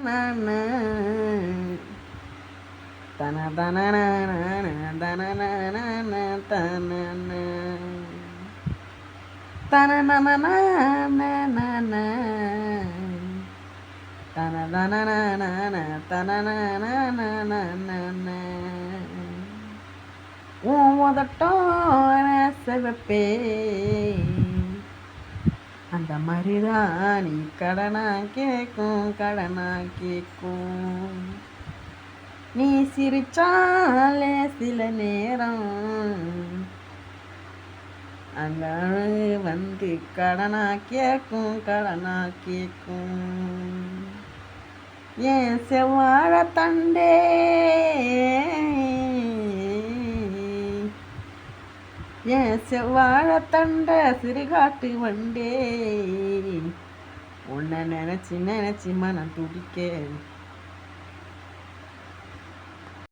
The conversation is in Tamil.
தன தன தன தன அந்த மாதிரி தான் நீ கடனா கேட்கும் கடனா கேட்கும் நீ சிரிச்சாலே சில நேரம் அந்த அழகு வந்து கடனா கேட்கும் கடனா கேட்கும் ஏன் செவ்வாழ தண்டே ஏன் செவ்வாழத்தண்ட சிறுகாட்டு வண்டே. உன்னை நினச்சி நினச்சி மனம் துடிக்க.